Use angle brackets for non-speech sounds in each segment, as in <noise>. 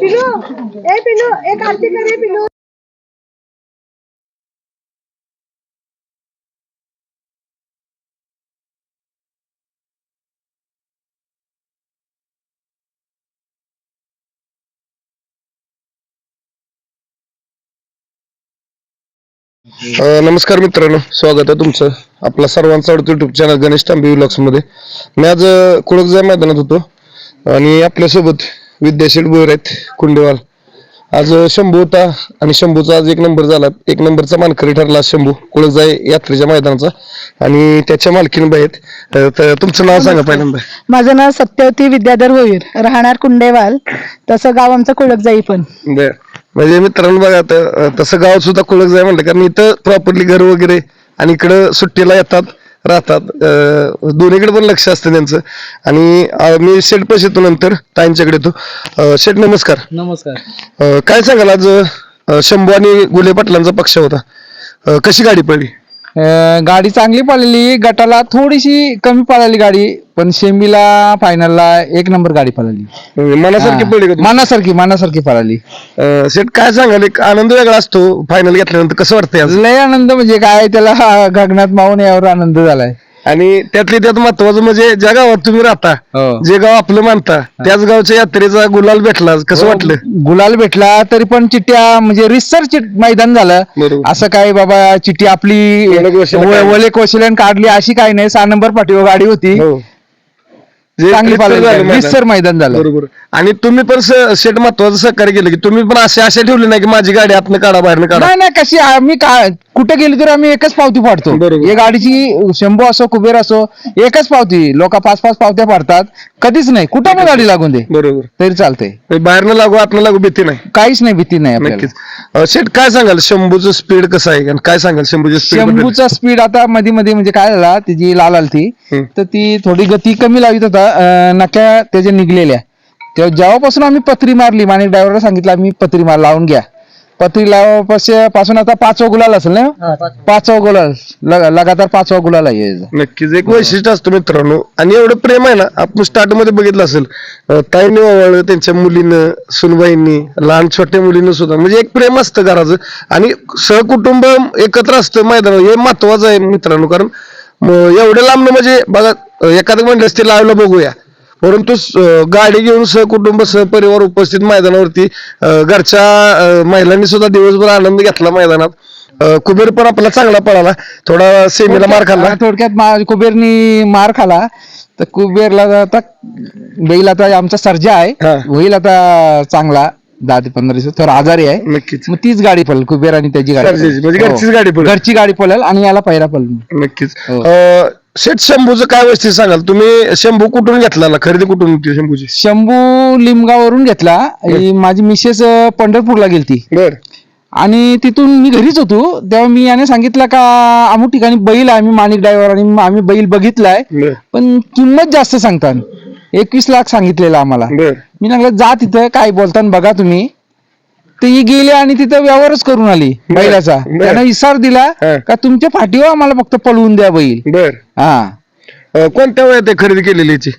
पिलू ए पिलू एक आरती करे पिलू अ, नमस्कार मित्रांनो स्वागत आहे तुमचं आपला सर्वांचा आवडतो युट्यूब चॅनल गणेश तांबे व्लॉग्समध्ये. मी आज अ, कुळकजाय मैदानात होतो. आणि आपल्यासोबत विद्याशील बोर आहेत कुंडेवाल. आज शंभू होता आणि शंभूचा आज एक नंबर झाला. एक नंबरचा मानकरी ठरला शंभू कुळकजाय यात्रेच्या मैदानाचा. आणि त्याच्या मालकीन आहेत. तर तुमचं नाव सांगा पहिल्यांदा. माझं नाव सत्यवती विद्याधर होईल राहणार कुंडेवाल. तसं गाव आमचं कुळक जाई पण. बर. म्हणजे मित्रांनो बघा आता तसं गाव सुद्धा कुळक जाय म्हणलं कारण इथं प्रॉपरली घर वगैरे आणि इकडं सुट्टीला येतात. राहतात. दोन्हीकडे पण लक्ष असतं त्यांचं. आणि अ, मी शेट पैसे येतो नंतर ताईंच्याकडे येतो. अ, शेठ नमस्कार. नमस्कार. अ, काय सांगाल आज अ, शंभू आणि गुले पाटलांचा पक्ष होता. अ, कशी गाडी पडली? गाडी चांगली पळाली गटाला थोडीशी कमी पळाली गाडी पण शेमीला फायनलला एक नंबर गाडी पळाली म्हणजे मनासारखी पडली का. मनासारखी मनासारखी पळाली? अ, शेठ काय सांगाल एक आनंद वेगळा असतो फायनल घेतल्यानंतर कसं वाटतंय आज लय आनंद म्हणजे काय त्याला <laughs> गगनात मावून यावर आनंद झालाय आणि त्यातली त्यात महत्वाचं म्हणजे ज्या गावात तुम्ही राहता हो. जे गाव आपलं मानता त्याच गावच्या यात्रेचा गुलाल भेटला कसं वाटलं? गुलाल भेटला तरी पण चिट्ट्या म्हणजे रिसर चिट मैदान झालं. बरोबर. असं काय बाबा चिठ्ठी आपली वलक वशिला काय? वले कोशिलन काढली अशी काही नाही. सहा नंबर पाठीवर गाडी होती. हो. जे चांगली झालं पळाली मैदान. रिसर मैदान झालं. बरोबर. आणि तुम्ही पण स- शेट महत्वाचं सहकार्य केलं की तुम्ही पण असे आशा ठेवली नाही की माझी गाडी आतनं काढा बाहेरनं काढा. नाही नाही कशी आम्ही काय कुठे गेलो तर आम्ही एकच पावती फाडतो. बरोबर. हे गाडीची शंभू असो कुबेर असो एकच पावती. लोक पाच पाच पावत्या फाडतात. कधीच नाही. कुठं पण गाडी लागून दे? बरोबर. तरी चालते बाहेरनं लागू आतनं लागू भीती नाही. काहीच नाही भीती नाही आपल्याला. नक्कीच. अं, शेट काय सांगाल? शंभूचं स्पीड कसं आहे? आणि काय सांगाल शंभूचं स्पीड शंभूचा स्पीड आता मध्ये मध्ये म्हणजे काय झाला तिची लाल आलती हम्म. तर ती थोडी गती कमी लावित होता अं, नक्या त्याच्या निघलेल्या. तेव्हा जेव्हापासून आम्ही पत्री मारली माणिक ड्रायव्हरला सांगितलं आम्ही पत्री मार लावून घ्या. पत्री लावा पासून आता पाचवा गुलाल असेल ना? पाचवा. गुलाल लग- लगातार पाचवा गुलाल आहे याचा. नक्कीच एक वैशिष्ट्य असतं मित्रांनो. आणि एवढं प्रेम आहे ना आपण स्टार्टमध्ये बघितलं असेल अं, ताईंनी ओवाळलं त्यांच्या मुलीनं सुनबाईंनी लहान छोट्या मुलीनं सुद्धा. म्हणजे एक प्रेम असतं घराचं. आणि सहकुटुंब एकत्र असतं मैदानावर. हे महत्वाचं आहे मित्रांनो कारण म, एवढं लांब म्हणजे बघा अं, एखादं म्हणलं असते लावलं बघूया. परंतु गाडी घेऊन सहकुटुंब सहपरिवार उपस्थित मैदानावरती घरच्या महिलांनी सुद्धा दिवसभर आनंद घेतला मैदानात. कुबेर पण आपला चांगला पळाला. थोडा सेमीला मार खाल्ला. थोडक्यात कुबेरनी मार खाला. तर कुबेरला आता बैल आता आमचा सर्जा आहे. हा. होईल आता चांगला दहा ते पंधरा दिवस थोडा आजारी आहे. नक्कीच. मग तीच गाडी पळेल कुबेर आणि त्याची गाडी. म्हणजे हो. घरचीच गाडी पळेल. घरची गाडी पळेल आणि याला पहिरा पळेल नक्कीच. शेठ शंभूचं काय वैशिष्ट्य सांगाल? तुम्ही शंभू कुठून घेतला ना? खरेदी कुठून होती शंभूची? शंभू लिमगावरून घेतला. ही. माझी मिसेस अं, पंढरपूरला गेलती. बर. आणि तिथून मी घरीच होतो. तेव्हा मी याने सांगितलं का अमुक ठिकाणी बैल आहे. आम्ही माणिक ड्रायव्हर आणि आम्ही बैल बघितलाय. बर. पण किंमत जास्त सांगतात एकवीस लाख सांगितलेलं आम्हाला. बर. मी सांगलं जा तिथं काय बोलताना बघा तुम्ही. तर ही गेली आणि तिथं व्यवहारच करून आली बैलाचा. बरं. त्यानं इसार दिला हा. का तुमच्या फाटीवर आम्हाला फक्त पळवून द्या बैल. बर. हा. अं, कोणत्या वयात आहे खरेदी केलेली याची?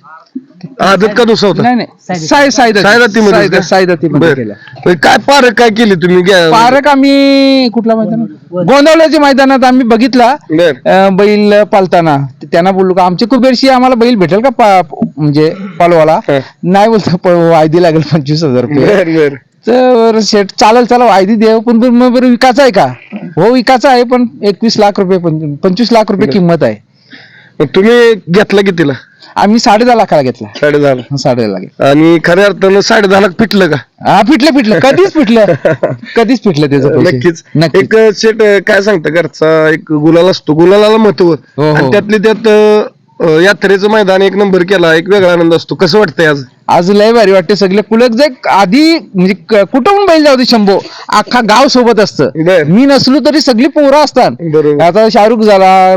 आदत का दुसरा होता? नाही नाही. साय सायदाती सायदातीमध्ये सायदा- का? सायदातीमध्ये बर. केला. म्हणजे काय पारक काय केली तुम्ही? घ्या- पारक आम्ही कुठल्या मैदानात? गोंदवल्याच्या मैदानात आम्ही बघितला बर. अं, बैल पालताना. तर त्यांना बोललो का आमच्या कुबेरशी आम्हाला बैल भेटेल का पा- म्हणजे पालवाला? हा. नाही बोलतो प- वायदी लागेल पंचवीस हजार रुपये. बर बर. तर शेट चालेल चला वायदी देव पण पण मग बरं विकायचा आहे का? हो विकायचा आहे पण एकवीस लाख रुपये पंच- पंचवीस लाख रुपये किंमत आहे. मग तुम्ही घेतला कितीला आम्ही साडे दहा लाखाला घेतला. साडे दहाला साडे दहा लाख आणि खऱ्या अर्थानं साडे दहा लाख पिटलं का? हा पिटलं पिटलं. कधीच पिटलं. <laughs> कधीच पिटलं त्याचं. नक्कीच. एक शेट काय सांगता घरचा एक गुलाल असतो. गुलालाला महत्त्व. हो. आणि त्यातली त्यात अं, यात्रेचं मैदान एक नंबर केला. एक वेगळा आनंद असतो. कसं वाटतंय आज? आज लय भारी वाटते सगळे. कुलक जे आधी म्हणजे क- कुठं बैल जाऊ दे शंभो? अख्खा गाव सोबत असतं. बर. मी नसलो तरी सगळी पोरं असतात. बरोबर. आता शाहरुख झाला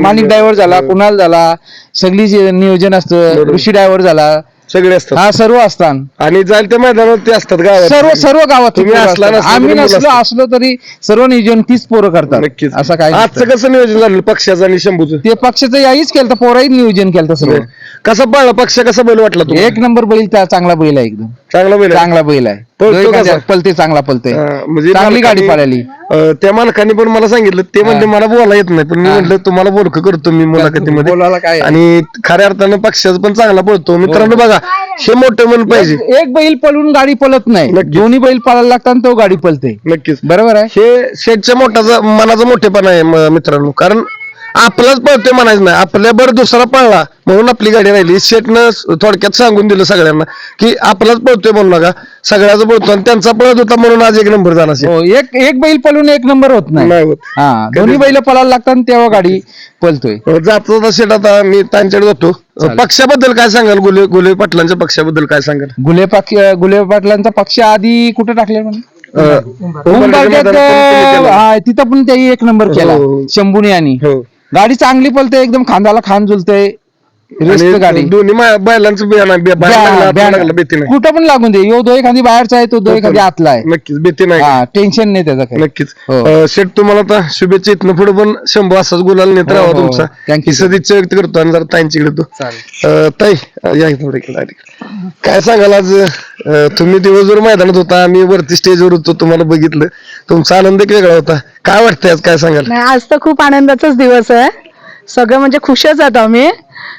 माणिक ड्रायव्हर झाला कुणाल झाला सगळी जे नियोजन असतं बरोबर. ऋषी ड्रायव्हर झाला. सगळे असतात. हा सर्व असतात. आणि जाईल त्या मैदानावर ते असतात गावात. सर्व सर्व गावात तुम्ही असला नसला आम्ही मुलं नसलो असतात. असलो तरी सर्व नियोजन तीच पोरं करतात. नक्कीच. असं काय आजचं कसं नियोजन झालं पक्षाचं आणि शंभूचं? ते पक्षाचं याहीच केलं पोराही नियोजन केलं सर्व. कसा पळला पक्ष कसा बैल वाटला तुम्हाला? एक नंबर बैल त्या चांगला बैल आहे एकदम. चांगला बैल आहे? चांगला बैल आहे. पळतो कसा? पलते चांगला पलते. म्हणजे चांगली गाडी मालकाने- पळाली. अं, त्या मालकाने पण मला सांगितलं ते म्हणले मला बोला येत नाही. पण मी म्हटलं तुम्हाला बोलक करतो मी मुलाखतीमध्ये. बोलायला काय आहे? आणि खऱ्या अर्थानं पक्षाचं पण चांगला पळतो. मित्रांनो बघा हे मोठं मन पाहिजे. एक बैल पळून गाडी पळत नाही. दोन्ही बैल पळायला लागतात तो गाडी पळते. नक्कीच. बरोबर आहे? हे शेठच्या मोठाचा मनाचा मोठेपणा आहे म- मित्रांनो. कारण आपलाच पळतोय म्हणायचं नाही. आपल्याबर दुसरा पळला म्हणून आपली गाडी राहिली. शेठनं स- थोडक्यात सांगून दिलं सगळ्यांना की आपलाच पळतोय म्हणू नका. सगळ्याचा पळतो आणि त्यांचा पळत होता म्हणून आज एक नंबर झाला शेठ. हो एक एक बैल पळून एक नंबर होत नाही. नाही होत. हा दोन्ही बैल पळायला लागतात तेव्हा गाडी पळतोय. अ, जातो जाता शेठ आता मी त्यांच्याकडे जातो. पक्षाबद्दल काय सांगाल? गुले गुले पाटलांच्या पक्षाबद्दल काय सांगाल? गुले पाक गुले पाटलांचा पक्ष आधी कुठे टाकले म्हणे अ, उंबरठ्यात, मैदानात पण तुम्ही केलं. हा, तिथं पण त्याही एक नंबर केला. हो. शंभूने आणि. हो. गाडी चांगली पळते एकदम खांद्याला खान झुलते. रेस्ट आणि गाडी. दोन्ही मा- बैलांचं बियाणं आहे. बि- बाहेर लागलं, आतलं लागलं, भीती नाही. कुठं पण लागून दे. यो दो एखादी बाहेरचा आहे तो दो एखादी आतला आहे. नक्कीच भीती नाही. हा टेन्शन नाही त्याचा काही. नक्कीच. हो. अ, शेठ तुम्हाला आता शुभेच्छा इथनं पुढे पण शंभू असाच गुलाल नेत हो, राहा हो. तुमचा. Thank you, ही सदिच्छा व्यक्त करतो आणि जरा ताईंच्याकडे तो अ, ताई अ, या थोडे काय सांगाल आज? अ, तुम्ही दिवसभर मैदानात होता आम्ही वरती स्टेजवर होतो तुम्हाला बघितलं. तुमचा आनंद एक वेगळा होता. काय वाटतंय आज? काय सांगाल? नाही आज तर खूप आनंदाचाच दिवस आहे. सगळं म्हणजे खुशच आहोत आम्ही.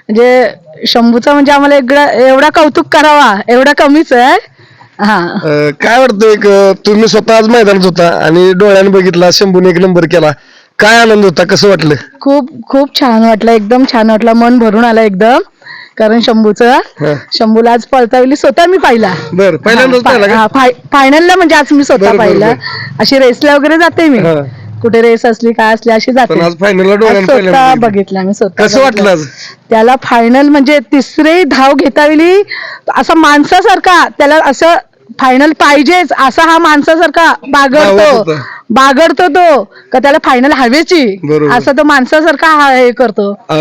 म्हणजे शंभूचा म्हणजे आम्हाला एवढा एवढा कौतुक करावा एवढा कमीच आहे. हा. अ, काय वाटतं एक अ, तुम्ही स्वतः आज मैदानात होता आणि डोळ्याने बघितला शंभूने एक नंबर केला. काय आनंद होता कसं वाटलं? खूप खूप छान वाटलं एकदम छान वाटलं. मन भरून आलं एकदम कारण शंभूचं. हा. शंभूला आज पळतावली स्वतः मी पाहिला. बर पहिल्यांदाच पाहिला का? फायनलला म्हणजे आज मी स्वतः बरं, बरं, पाहिला. अशी रेसला वगैरे जाते मी. हा. कुठे रेस असली काय असली अशी जाते पण आज फायनलला आज डोळ्याने स्वतः पहिल्यांदा बघितलं. स्वतः कसं वाटलं बघितलं. आज त्याला फायनल म्हणजे तिसरी धाव घेतावेली असं माणसासारखा त्याला असं फायनल पाहिजेच असा हा माणसासारखा धावत बागडतो होता. बागडतो तो का त्याला फायनल हवेची बरोबर. असं तो माणसासारखा हा हे करतो अ,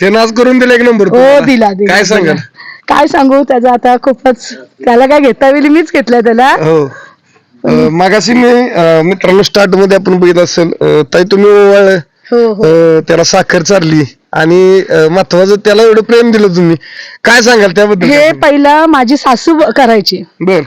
त्यानं आज करून दिलं एक नंबर हो तुम्हाला. दिला दिला काय दिला. सांगाल काय सांगू त्याचा आता खूपच त्याला काय घेता वेळी मीच घेतलं त्याला हो अ, मागाशी मी अ, मित्रांनो स्टार्टमध्ये आपण बघितलं असेल अ, ताई तुम्ही ओवाळलं. हो हो. अ, त्याला साखर चारली आणि अ, महत्वाचं त्याला एवढं प्रेम दिलं तुम्ही. काय सांगाल त्याबद्दल? हे पहिलं माझी सासू ब- करायची. बर.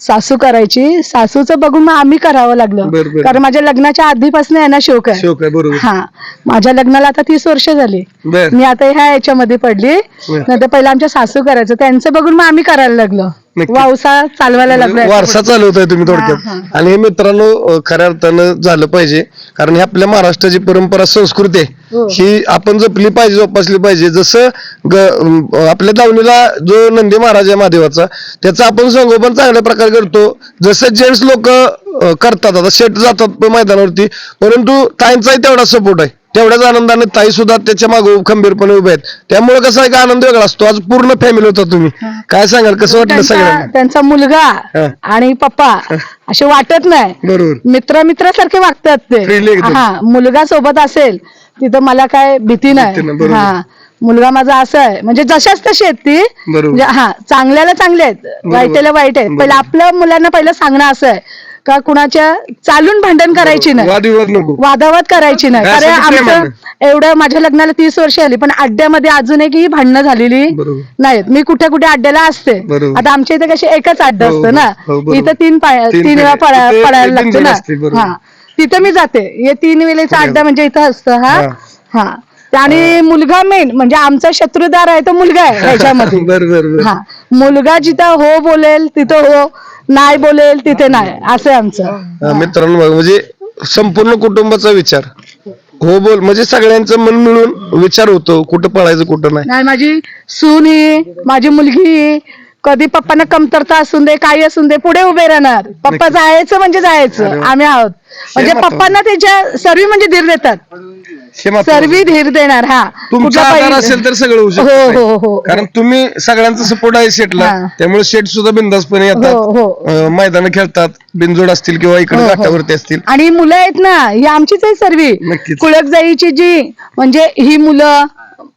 सासू करायची. सासूचं बघून मग आम्ही करावं लागलं. बरं, बरं. कारण माझ्या लग्नाच्या आधीपासून आहे ना शोक आहे शोक आहे बरोबर. हा. माझ्या लग्नाला आता तीस वर्ष झाली. बर. मी आता ह्या याच्यामध्ये पडली. नाही पहिला आमच्या सासू करायचं. त्यांचं बघून मग आम्ही करायला लागलो. वावसा चालवायला लागलो वारसा चालवताय तुम्ही थोडक्यात. आणि हे मित्रांनो अ, खऱ्या अर्थानं झालं पाहिजे. कारण ही आपल्या महाराष्ट्राची परंपरा संस्कृती आहे. हो. ही आपण जपली पाहिजे जोपासली पाहिजे. जसं ग- अं, आपल्या दावणीला जो नंदी महाराज आहे महादेवाचा त्याचं आपण संगोपन चांगल्या प्रकारे करतो. जसं जेंट्स लोक करतात. आता शेट जातात मैदानावरती. परंतु ताईंचाही तेवढा सपोर्ट आहे. तेवढ्याच आनंदाने ताई सुद्धा त्याच्यामागे खंबीरपणे उभे आहेत. त्यामुळे कसा एक आनंद वेगळा असतो. आज पूर्ण फॅमिली होता तुम्ही. काय सांगाल? कसं वाटलं त्यांचा सगळ्यांना? त्यांचा मुलगा. आणि पप्पा असे वाटत नाही. बरोबर. मित्र मित्रासारखे वागतात ते. एकदम. हा. मुलगा सोबत असेल तिथं मला काय भीती भीती नाही. नाही, बरोबर. हा. मुलगा माझा असं आहे. म्हणजे जशाच तशी आहेत ती. बरोबर. म्हणजे हा चांगल्याला चांगले आहेत. वाईटेला वाईट आहेत. पहिलं आपल्या मुलांना पहिलं सांगणं असं आहे. का कुणाच्या चालून भांडण करायची नाही? वादविवाद नको. वादावाद करायची नाही. काय कारण असं प्रेम आमचं एवढं माझ्या लग्नाला तीस वर्ष आली पण अड्ड्यामध्ये अजून एक ही भांडणं झालेली बरोबर. नाहीत. मी कुठे कुठे अड्ड्याला असते. बरोबर. आता आमच्या इथे कशी एकच अड्डा हो, असतं ना? हो, बरोबर. इथं तीन पाय- तीन तीन वेळा तीन लागतं जण ना बरोबर. हा. तिथं मी जाते. हे तीन वेळेचा अड्डा म्हणजे इथं असतं हा? हा. हा. आणि मुलगा मेन म्हणजे आमचा शत्रुदार आहे तो मुलगा आहे <laughs> ह्याच्यामध्ये. हा. मुलगा जिथं हो बोलेल तिथं हो. नाही बोलेल तिथे नाही. असं आहे आमचं. हा, मित्रांनो बघा, म्हणजे संपूर्ण कुटुंबाचा विचार. हो बोल. म्हणजे सगळ्यांचं मन मिळून विचार होतो कुठं पळायचं कुठं नाही. नाही माझी सून ही माझी मुलगी कधी पप्पांना कमतरता असून दे काही असून दे पुढे उभे राहणार पप्पा जायचं म्हणजे जायचं. आम्ही आहोत म्हणजे. पप्पांना त्याच्या सर्वी म्हणजे धीर देतात हे. सर्वी धीर देणार हा तुमचा आधार असेल तर सगळं होऊ हो शकतं हो हो कारण तुम्ही सगळ्यांचा सपोर्ट आहे शेटला हा. त्यामुळे शेट सुद्धा बिंदासपणे हो, हो. येतात मैदान खेळतात बिनजोड असतील किंवा इकडे हो, हो. घाटावरती असतील आणि मुलं आहेत ना ही आमचीच आहे सर्वी. कुळक जाईची जी म्हणजे ही मुलं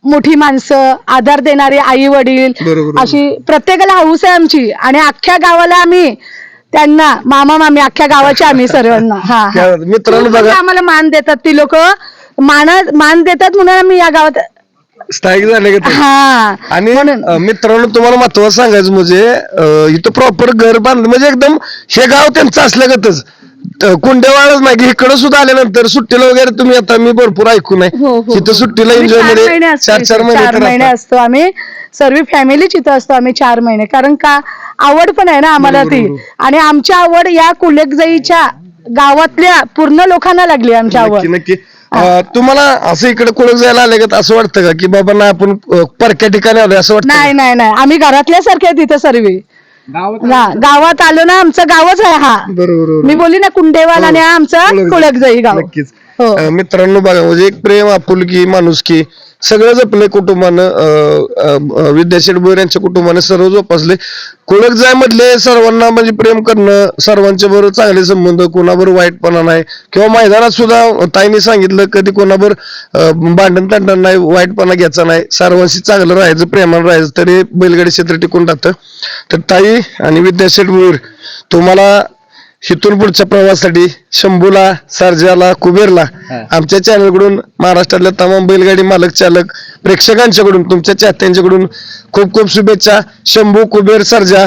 मोठी माणसं आधार देणारे आई वडील. अशी प्रत्येकाला हाऊस आहे आमची आणि अख्ख्या गावाला आम्ही त्यांना मामा मामी अख्ख्या गावाचे आम्ही सर्वांना हा. मित्रांनो बघा आम्हाला मान देतात ती लोक मान मान देतात म्हणून आम्ही या गावात स्थायिक झाले का? हा आणि मित्रांनो तुम्हाला महत्वाचं सांगायचं म्हणजे इथं प्रॉपर घर बांधलं म्हणजे एकदम हे गाव त्यांचं असल्यागतच कुंडेवाळच नाही इकडे सुद्धा आल्यानंतर सुट्टीला वगैरे तुम्ही आता मी भरपूर ऐकून आहे हो, हो, तिथं हो. सुट्टीला आम्ही एन्जॉय चार महिने मध्ये असतो चार चार इथे. महिने चार महिने. असतो आम्ही. सर्व फॅमिलीच इथं असतो आम्ही चार महिने. कारण का आवड पण आहे ना आम्हाला ती. आणि आमची आवड या कुलेकजाईच्या गावातल्या पूर्ण लोकांना लागली आमची आवड. नक्की नक्की. अं, तुम्हाला असं इकडे कुळक जायला आले का असं वाटतं का? की बाबा ना आपण अं, परक्या ठिकाणी आलोय असं वाटतं नाही नाही नाही. आम्ही घरातल्यासारखे आहे तिथे सर्व. गावात आलो ना आमचं गावच आहे हा. बरोबर मी बोलली ना कुंडेवाल आणि हा आमचा कुळकजाई. कुळकजाई गाव. नक्कीच. हो. अं, मित्रांनो बघा म्हणजे एक प्रेम आपुलकी माणुसकी सगळं जपले कुटुंबानं विद्याशेठ बोर यांच्या कुटुंबाने सर्व जोपासले कुळक जाय मधले सर्वांना म्हणजे प्रेम करणं सर्वांच्या बरोबर चांगले संबंध कोणाबरोबर वाईटपणा नाही. किंवा मैदानात सुद्धा ताईने सांगितलं कधी कोणाबरोबर भांडण तांडण नाही वाईटपणा घ्यायचा नाही. सर्वांशी चांगलं राहायचं प्रेमानं राहायचं. तरी बैलगाडी क्षेत्र टिकून टाकतं तर ताई आणि विद्याशेठ बोर तुम्हाला इथून पुढच्या प्रवासासाठी शंभूला सर्जाला कुबेरला आमच्या चॅनलकडून महाराष्ट्रातल्या तमाम बैलगाडी मालक चालक प्रेक्षकांच्याकडून तुमच्या चाहत्यांच्याकडून खूप खूप शुभेच्छा. शंभू कुबेर सर्जा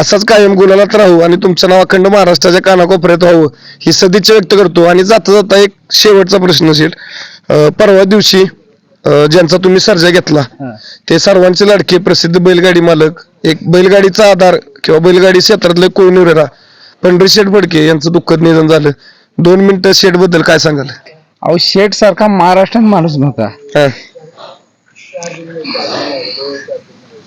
असाच कायम गुलालात राहू आणि तुमचं नाव अखंड महाराष्ट्राच्या कानाकोपऱ्यात व्हावं ही सदिच्छा व्यक्त करतो. आणि जाता जाता एक शेवटचा प्रश्न असेल. परवा दिवशी ज्यांचा तुम्ही सर्जा घेतला ते सर्वांचे लाडके प्रसिद्ध बैलगाडी मालक एक बैलगाडीचा आधार किंवा बैलगाडी क्षेत्रातले कोहिनुरेरा पंढरी शेठ फडके यांचं दुःखद निधन झालं. दोन मिनिटं शेठबद्दल काय सांगाल? अहो शेठ सारखा महाराष्ट्रात माणूस नव्हता. हा.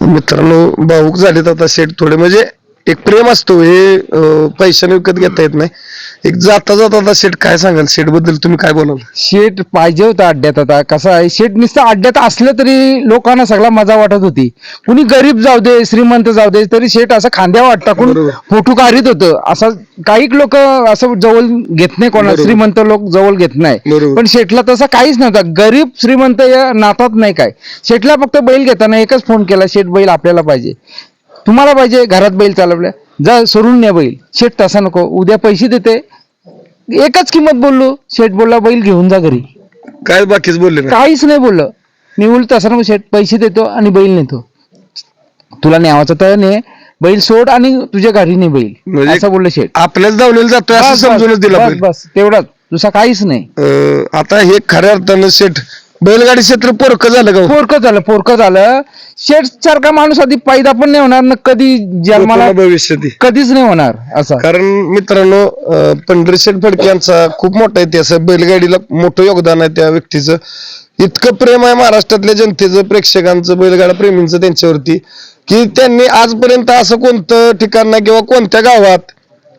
मित्रांनो भाऊक झालेत आता शेठ थोडे. म्हणजे एक प्रेम असतो हे अं, पैशाने विकत घेता येत नाही. एक जाता जाता आता शेठ काय सांगाल? शेठबद्दल तुम्ही काय बोलाल? शेट पाहिजे होता अड्ड्यात आता. कसं आहे शेट नुसतं अड्ड्यात असलं तरी लोकांना सगळा मजा वाटत होती. कुणी गरीब जाऊ दे श्रीमंत जाऊ दे तरी शेट असं खांद्यावर टाकून बरोबर. फोटो काढीत होतं. असं काही लोक असं जवळ घेत नाही कोणाला. बरोबर. श्रीमंत लोक जवळ घेत नाही. बरोबर. पण शेटला तसं काहीच नव्हतं. गरीब श्रीमंत या नातात नाही काय. शेटला फक्त बैल घेताना एकच फोन केला शेट बैल आपल्याला पाहिजे. तुम्हाला पाहिजे घरात बैल चालवल्या. जा सोडून न्या बैल. शेट तसा नको. उद्या पैसे देते. एकच किंमत बोललो शेट बोलला बैल घेऊन जा घरी. काय बाकीच बोलले काहीच नाही बोललं. मी उलट तसं नको शेट पैसे देतो आणि बैल नेतो. तुला न्यावाचं तर ने. बैल सोड आणि तुझ्या घरी ने बैल. म्हणजे असं बोललं शेट आपल्याच धावलेलं जातोय असं बस, समजूनच दिला बस. तेवढाच. दुसरा काहीच नाही. अं, आता हे खऱ्या अर्थानं शेठ बैलगाडी क्षेत्र पोरकं झालं का हो? पोरकं झालं पोरकं झालं. शेट सारखा माणूस आधी पैदा पण नाही होणार ना कधी जन्माला भविष्यात कधीच नाही होणार असा. कारण मित्रांनो अं, पंढरी शेठ फडके यांचा खूप मोठा इतिहास आहे. बैलगाडीला मोठं योगदान आहे त्या व्यक्तीचं. इतकं प्रेम आहे महाराष्ट्रातल्या जनतेचं प्रेक्षकांचं बैलगाडा प्रेमींचं त्यांच्यावरती की त्यांनी आजपर्यंत असं कोणतं ठिकाण नाही किंवा कोणत्या गावात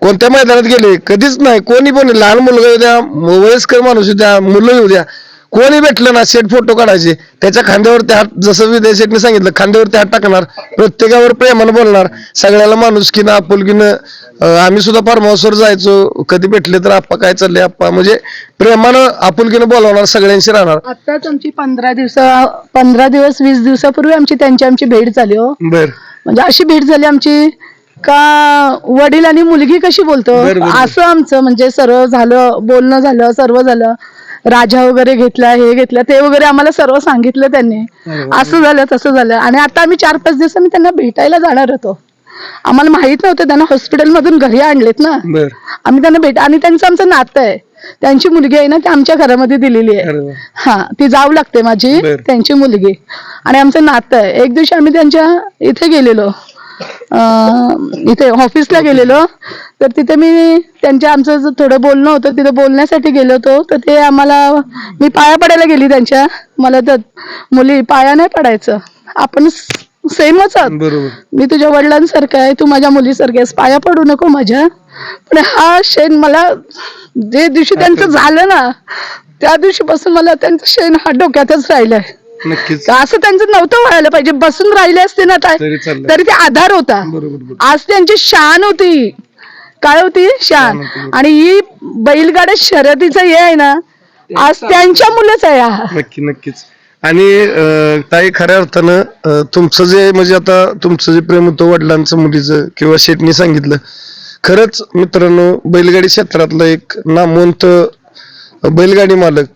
कोणत्या मैदानात गेले कधीच नाही. कोणी पण लहान मुलगा येऊ द्या वयस्कर माणूस येऊ द्या मुलं येऊ द्या. कोणी भेटलं ना शेट फोटो काढायचे. त्याच्या खांद्यावरती हात जसं विजय शेटने सांगितलं खांद्यावरती हात टाकणार प्रत्येकावर प्रेमानं बोलणार. सगळ्याला माणुसकीनं आपुलकीनं आम्ही सुद्धा फार्म हाऊसवर जायचो. कधी भेटले तर आप्पा काय चाललंय आप्पा. म्हणजे प्रेमानं आपुलकीनं बोलवणार सगळ्यांशी राहणार. आताच आमची पंधरा दिवसा पंधरा दिवस वीस दिवसापूर्वी आमची त्यांची आमची भेट झाली हो. बर. म्हणजे अशी भेट झाली आमची का वडील आणि मुलगी कशी बोलतो. असं आमचं म्हणजे सर्व झालं बोलणं झालं सर्व झालं. राजा वगैरे घेतला हे घेतलं ते वगैरे आम्हाला सर्व सांगितलं त्यांनी. असं झालं तसं झालं. आणि आता आम्ही चार पाच दिवसांनी त्यांना भेटायला जाणार होतो. आम्हाला माहीत नव्हतं त्यांना हॉस्पिटल मधून घरी आणलेत ना. आम्ही त्यांना भेट आणि त्यांचं आमचं नातं आहे. त्यांची मुलगी आहे ना ती आमच्या घरामध्ये दिलेली आहे. हा ती जाऊ लागते माझी. त्यांची मुलगी. आणि आमचं नातं आहे. एक दिवशी आम्ही त्यांच्या इथे गेलेलो. इथे ऑफिसला गेलेलो. तर तिथे मी त्यांच्या आमचं थोडं बोलणं होतं तिथे बोलण्यासाठी गेलो होतो. तर ते आम्हाला मी पाया पडायला गेली त्यांच्या. मला तर मुली पाया नाही पडायचं. आपण सेमच आहोत. मी तुझ्या वडिलांसारखं आहे तू माझ्या मुलीसारखी आहेस. पाया पडू नको माझ्या. पण हा शेण मला जे दिवशी त्यांचं झालं ना त्या दिवशीपासून मला त्यांचं शेण हा डोक्यातच राहिलाय. नक्कीच. असं त्यांचं नव्हतं व्हायला पाहिजे. बसून राहिले असते ना काय तरी ते आधार होता. बरोबर बरोबर. आज त्यांची शान होती. काय होती? शान. आणि ही बैलगाड्या शर्यतीचं हे आहे ना आज त्यांच्या मुलंच आहे हा. नक्की नक्कीच. आणि अं, ताई खऱ्या अर्थानं अं, तुमचं जे म्हणजे आता तुमचं जे प्रेम होतं वडिलांचं मुलीचं किंवा शेटनी सांगितलं खरंच मित्रांनो बैलगाडी क्षेत्रातलं एक नामवंत बैलगाडी मालक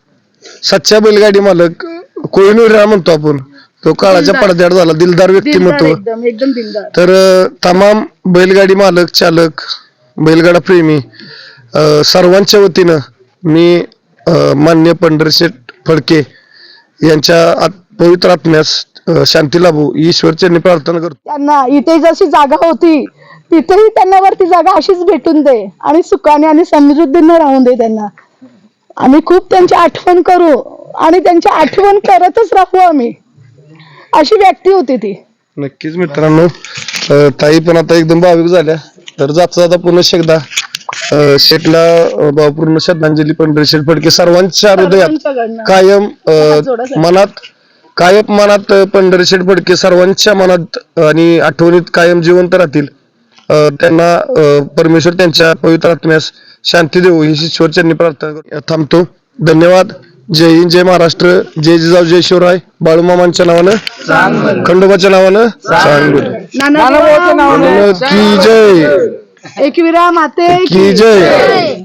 सच्चा बैलगाडी मालक कोहिनूर म्हणतो आपण. तो काळाच्या दिलदार. पडद्यावर झाला दिलदार दिलदार व्यक्तिमत्व. एकदम एकदम दिलदार. तर अ, तमाम बैलगाडी मालक चालक बैलगाडा प्रेमी अ, सर्वांच्या वतीनं मी अ, मान्य पंढरशेठ फडके यांच्या आत- पवित्र आत्म्यास अ, शांती लाभो. ईश्वरचरणी प्रार्थना करतो. त्यांना इथे जशी जागा होती तिथेही त्यांना वरती जागा अशीच भेटून दे आणि सुखाने आणि समृद्धीने राहून दे त्यांना. आम्ही खूप त्यांची आठवण करू. आणि त्यांची आठवण करतच राहू आम्ही. अशी व्यक्ती होती ती. नक्कीच मित्रांनो अ, ताई पण आता एकदम भाविक झाल्या. तर जाता जाता पुन्हा एकदा अ, शेठला अ, भावपूर्ण श्रद्धांजली पंढरशेठ फडके सर्वांच्या हृदयात सर्वांच्याकडनं. कायम. मनात कायम मनात अ, पंढरशेठ फडके सर्वांच्या मनात आणि आठवणीत कायम जिवंत राहतील. अ, त्यांना अ, परमेश्वर त्यांच्या पवित्र आत्म्यास शांती देऊ. ही ईश्वरच्यांनी प्रार्थना करतो. थांबतो. धन्यवाद. जय हिंद जय महाराष्ट्र जय जिजाऊ जय शिवराय बाळूमामांच्या नावानं खंडोबाच्या नावानं नावानं. की जय? एकविरा माते की जय?